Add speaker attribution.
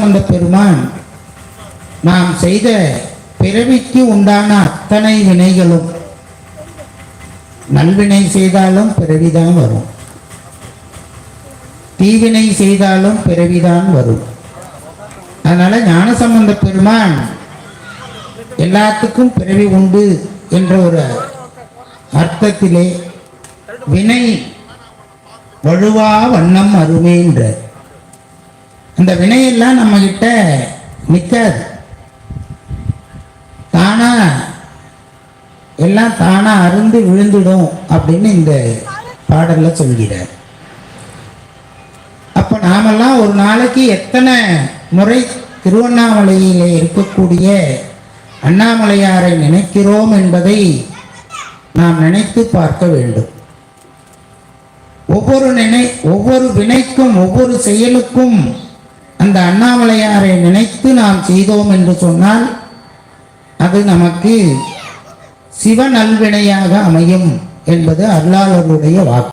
Speaker 1: அந்த பெருமான் நாம் செய்த பிறவிக்கு உண்டான அத்தனை வினைகளும் நல்வினை செய்தாலும் பிறவிதான் வரும். தீவினை செய்தாலும் பிறவிதான் வரும். அதனால ஞானசம்பந்த பெருமான் எல்லாத்துக்கும் பிறவி உண்டு என்ற ஒரு அர்த்தத்திலே வினை வழுவா வண்ணம் அருமேன்ற அந்த வினையெல்லாம் நம்ம கிட்ட நிற்காது தானா எல்லாம் தானா அருந்து விழுந்துடும் அப்படின்னு இந்த பாடல்ல சொல்கிறார். அப்ப நாமெல்லாம் ஒரு நாளைக்கு எத்தனை முறை திருவண்ணாமலையிலே இருக்கக்கூடிய அண்ணாமலையாரை நினைக்கிறோம் என்பதை நாம் நினைத்து பார்க்க வேண்டும். ஒவ்வொரு நினை ஒவ்வொரு வினைக்கும் ஒவ்வொரு செயலுக்கும் அந்த அண்ணாமலையாரை நினைத்து நாம் செய்தோம் என்று சொன்னால் அது நமக்கு சிவ நல்வினையாக அமையும் என்பது அருளாளருடைய வாக்கு.